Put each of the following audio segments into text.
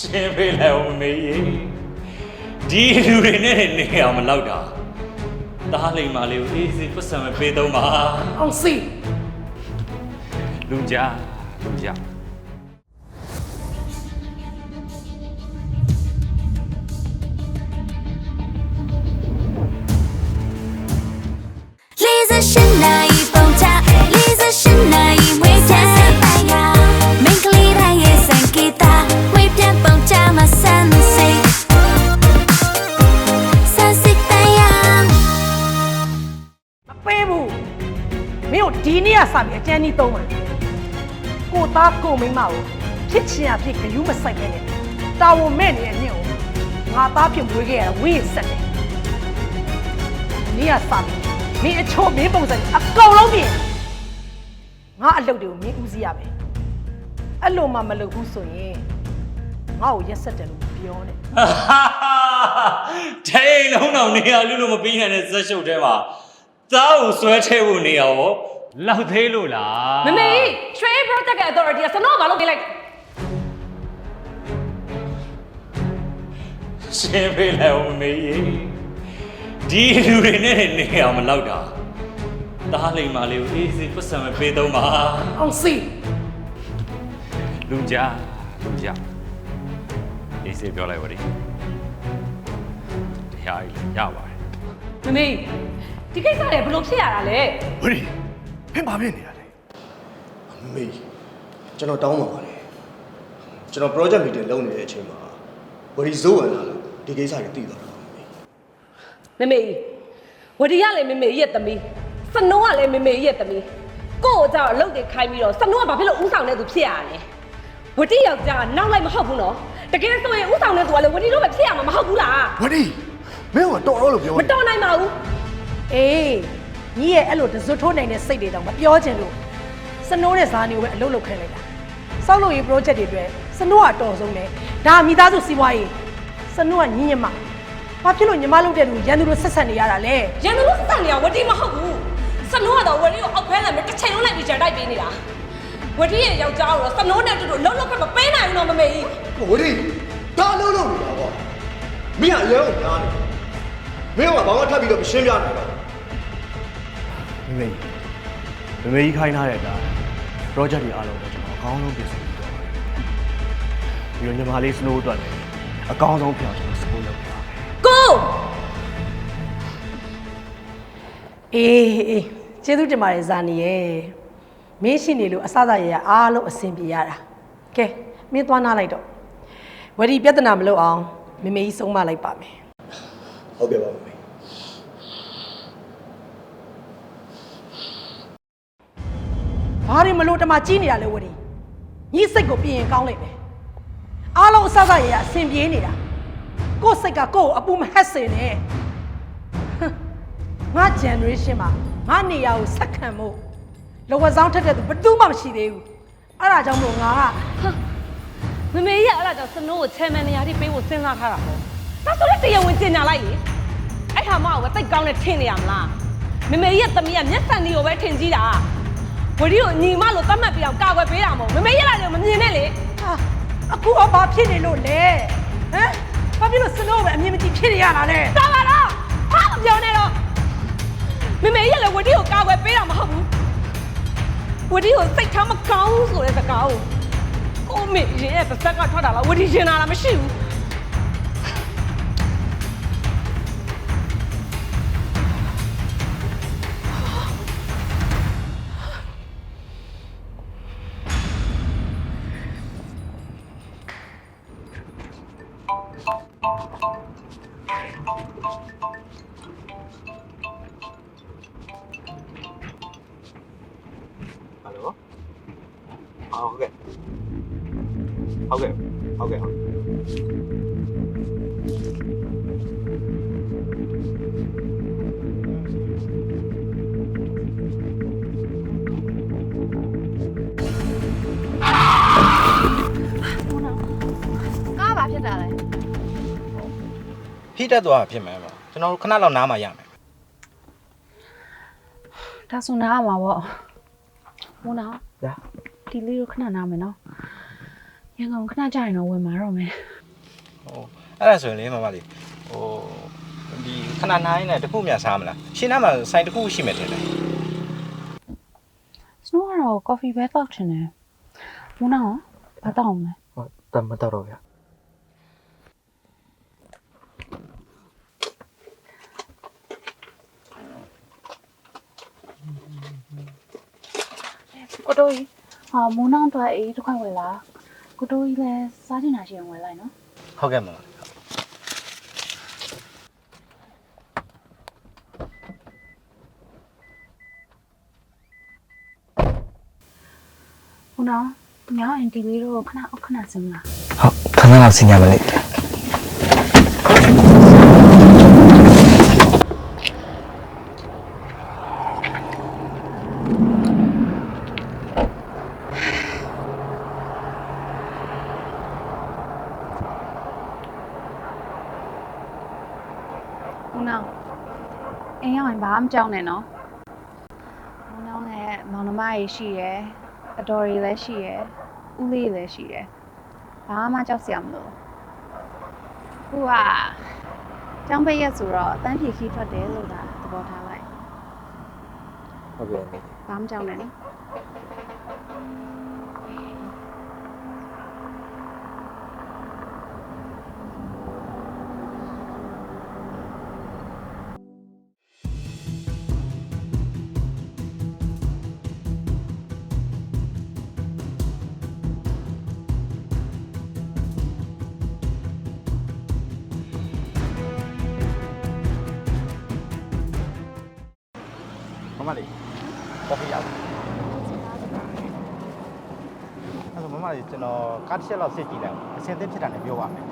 ရှင်းပေးလိုက်အောင်မေကြီးဒီလူတွေနဲ့နေအောင်မလောက်တာတားလိမ်မာလေးကိုအေးစေးပတ်စံမပေးတော့ပါအောင်စီလူကြလူကြလေးစရှ ပေးဘူးမင်းတို့ဒီနေ့ကစပြီးအကျန်းကြီးသုံးပါကိုသားကိုမိန်းမကိုဖြစ်ချင်ရဖြစ်ဂယူးမဆိုင်ခဲ့နဲ့တာဝန်မဲ့နေတဲ့ညကိုငါသားဖြစ်မွေးခဲ့ရတာဝိရဆက်တယ်ဒီနေ့ကစပြီးမင်းအချိုးမင်းပုံစံအကုန်လုံးပြင်ငါအလုပ်တွေကိုမင်းဦးစီးရမယ်အဲ့လိုမှမလုပ်ဘူးဆိုရင်ငါ့ကိုရက်ဆက်တယ်လို့မပြောနဲ့ဒိန်လုံးတော့နေရလူလို့မပြီးနိုင်တဲ့ဇက်ရှုပ်ထဲမှာ သားကိုဆွဲထဲဖို့နေရရောလောက်သေးလို့လားမမေ trade protect authority ကစနောဘာလို့ပေးလိုက်ရှင်းပေးလိုက်အောင်မေကြီးဒီလူတွေနဲ့နေအောင်မလောက်တာတားလိမ်မာလေးကိုအေးစေးပတ်စံမပေးတော့ပါအောင်စီလူကြလူကြအေးစေးပြောလိုက်ပါดิတရားကြီးလည်းရပါတယ်မမေ ဒီကိစ္စတွေဘယ်လိုဖြစ်ရတာလဲဝရီဖင်ဘာဖြစ်နေရလဲမေးကျွန်တော်တောင်းပါပါတယ်ကျွန်တော် project meeting လုပ်နေတဲ့အချိန်မှာဝရီဇိုးဝင်လာလို့ဒီကိစ္စတွေသိသွားတာမေးမမေဝဒီရလည်းမမေရဲ့သမီးစနောကလည်းမမေရဲ့သမီးကို့ကိုကြောက်အလုပ်တွေခိုင်းပြီးတော့စနောကဘာဖြစ်လို့ဥဆောင်နေသူဖြစ်ရလဲဝတိယောက်ျားကနောက်လိုက်မဟုတ်ဘူးနော်တကယ်ဆိုရင်ဥဆောင်နေသူကလည်းဝတိလိုပဲဖြစ်ရမှာမဟုတ်ဘူးလားဝရီမင်းကတော်တော့လို့ပြောမနေတော်နိုင်ပါဘူး အေးညီရဲ့အဲ့လိုတဇွတ်ထိုးနိုင်တဲ့စိတ်တွေတောင်မပြောချင်လို့စနိုးတဲ့ဇာနီကိုပဲအလုပ်လုပ်ခိုင်းလိုက်တာစောက်လို့ရေး project တွေအတွက်စနိုးကအတော်ဆုံးပဲဒါမိသားစုစီးပွားရေးစနိုးကညီညမဘာဖြစ်လို့ညီမလုပ်တဲ့လူရန်သူတို့ဆက်ဆက်နေရတာလဲရန်သူတို့စံနေရဝတိမဟုတ်ဘူးစနောကတော့ဝတိကိုအောက်ဖဲလာမယ်တစ်ချိန်လုံးလိုက်ပြီးကြံတိုက်ပေးနေတာဝတိရဲ့ယောက်ျားကိုတော့စနောနဲ့အတူတူလုံးလုံးခက်မပေးနိုင်ဘူးနော်မမေကြီးဝရီဒါလုံးလုံးနေတာပေါ့မင်းကရဲကိုများနေမင်းကဘာမှထပ်ပြီးတော့မရှင်းပြနိုင်တော့မ မေမမေကြီးခိုင်းထားတဲ့အတိုင်း project တွေအားလုံးကိုကျွန်တော်အကောင်းဆုံးပြင်ဆင်ပြီးတော့ပြီးတော့ညီမလေးစနိုးအတွက်လည်းအကောင်းဆုံးပြောင်းကျွန်တော် support လုပ်ပြပါမယ်ကိုအေးအေးကျေးဇူးတင်ပါတယ်ဇာနီရဲ့မင်းရှိနေလို့အစစရရအားလုံးအဆင်ပြေရတာကဲမင်းသွားနာလိုက်တော့ဝဒီပြဿနာမလုပ်အောင်မမေကြီးဆုံးမလိုက်ပါမယ်ဟုတ်ကဲ့ပါမေး ဘာတွေမလို့တမကြီးနေတာလဲဝဒီညီစိတ်ကိုပြင်ရင်ကောင်းလိမ့်မယ်အားလုံးအစစရရအဆင်ပြေနေတာကိုယ့်စိတ်ကကိုယ့်ကိုအပူမဟက်စေနဲ့ဟမ်ငါ generation မှာငါနေရာကိုဆက်ခံဖို့လောကဆောင်ထက်တဲ့သူဘယ်သူမှမရှိသေးဘူးအဲ့ဒါကြောင့်မလို့ငါကမမေကြီးကအဲ့ဒါကြောင့်စနိုးကိုချယ်မန်နေရာတိပေးဖို့စဉ်းစားထားတာပေါ့ဒါဆိုလည်းတရားဝင်ကျင်ညာလိုက်လေအဲ့ဟာမအောင်ပဲတိတ်ကောင်းနဲ့ထင်နေရမလားမမေကြီးရဲ့သမီးကမျက်စံလေးကိုပဲထင်ကြည့်တာ ဝရီကိုညီမလို့သတ်မှတ်ပြအောင်ကာကွယ်ပေးတာမဟုတ်မမေကြီးကလည်းမမြင်နဲ့လေဟာအခုတော့ဘာဖြစ်နေလို့လဲဟမ်ဘာဖြစ်လို့စနိုးပဲအမြင်မကြည့်ဖြစ်နေရတာလဲတာပါတော့ဟာမပြောနဲ့တော့မမေကြီးကလည်းဝရီကိုကာကွယ်ပေးတာမဟုတ်ဘူးဝရီကိုစိတ်ထားမကောင်းဆိုတဲ့စကားကိုကိုမေရင်ရဲ့ပါဇက်ကထွက်တာလားဝရီရင်လာတာမရှိဘူး ဟုတ်ကဲ့ဟုတ်ကဲ့ဟုတ်ကားဘာဖြစ်တာလဲဖိတက်သွားတာဖြစ်မယ်ပေါ့ကျွန်တော်တို့ခဏလောက်နားမှရမယ်ဒါဆိုနားမှာပေါ့မိုးနာညာဒီလေးကိုခဏနားမယ်နော် ရန်ကုန်ခဏကြာရင်တော့ဝင်มาတော့မယ်ဟိုအဲ့ဒါဆိုရင်လေမမလေးဟိုဒီခဏနားရင်းနဲ့တခုမြစားမလားရှင်းနားမှာဆိုင်တခုရှိမယ်တယ်လေစနိုးကတော့ coffee ပဲတောက်ချင်တယ်မူနာရောဘာတောက်မလဲဟုတ်တမတော့တော့ဗျာကိုတိုးကြီးဟာမူနာတော့အေးတစ်ခွက်ဝယ်လာ ကိုတိုးကြီးလည်းစားချင်တာရှိရင်ဝယ်လိုက်နော်ဟုတ်ကဲ့မမလေးမူနာညောင်အန်တီလေးတို့ခဏအခဏစမ်းလာဟုတ်ခဏလောက်ဆင်ကြပါလိမ့် မူနာအိ မ်ရောက်ရင်ဘာမှမကြောက်နဲ့နော်မူနာလည်းမောင်နှမကြီးရှိရယ်အတော်ကြီးလည်းရှိရယ်ဦးလေးလည်းရှိရယ်ဘာမှကြောက်စရာမလိုဘူးခုကကျောင်းပိတ်ရက်ဆိုတော့အတန်းဖြေခီးထွက်တယ်လို့သာသဘောထားလိုက်ဟုတ်ကဲ့ဘာမှကြောက်နဲ့နော် မမလေးကော်ဖီရောက်အဲ့ဆိုမမလေးကျွန်တော်ကားတစ်ချက်လောက်စစ်ကြည့်လိုက်အစင်သစ်ဖြစ်တာလည်းပြောပါမယ်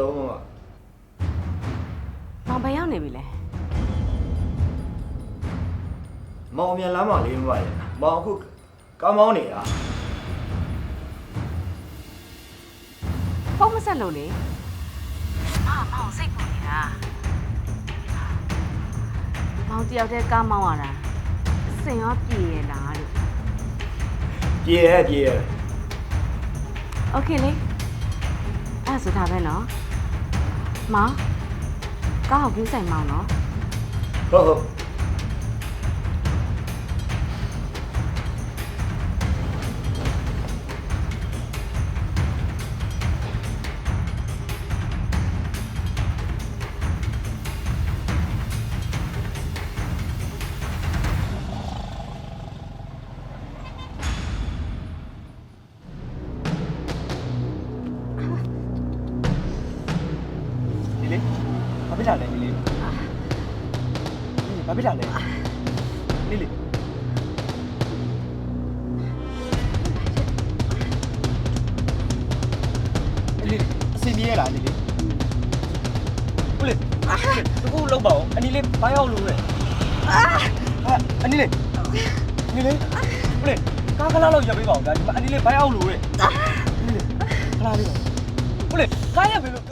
လိုမမ မောင်ဘယ်ရောက်နေပြီလဲ မောင်အမြန်လမ်းမှာလေးမမရဲ့မောင်အခုကားမောင်းနေတာ ဖုန်းမဆက်လို့လေအာမောင်စိတ်ပူနေတာမောင်တယောက်တည်းကားမောင်းရတာစင်ရောပြေရလားလို့ ပြေရဲပြေရဲ โอเคလေအဲ့ဒါဆိုဒါပဲနော် မောင်ကားကိုကူးဆိုင်မောင်နော်ဟုတ်ဟုတ် လာလဲဒီလေးဘာဖြစ်လာလဲဒီလေးဒီလေးအစီပြေးရလားဒီလေးဟုတ်လေတခုလောက်ပါဦးအနီလေးဘာရောက်လို့လဲအာအနီလေးအနီလေးဟုတ်လေကားကလာလောက်ရပေးပါဦးဒါဒီမှာအနီလေးဘာရောက်လို့လဲအနီလေးခလာလေးပါဟုတ်လေကားရပြီလို့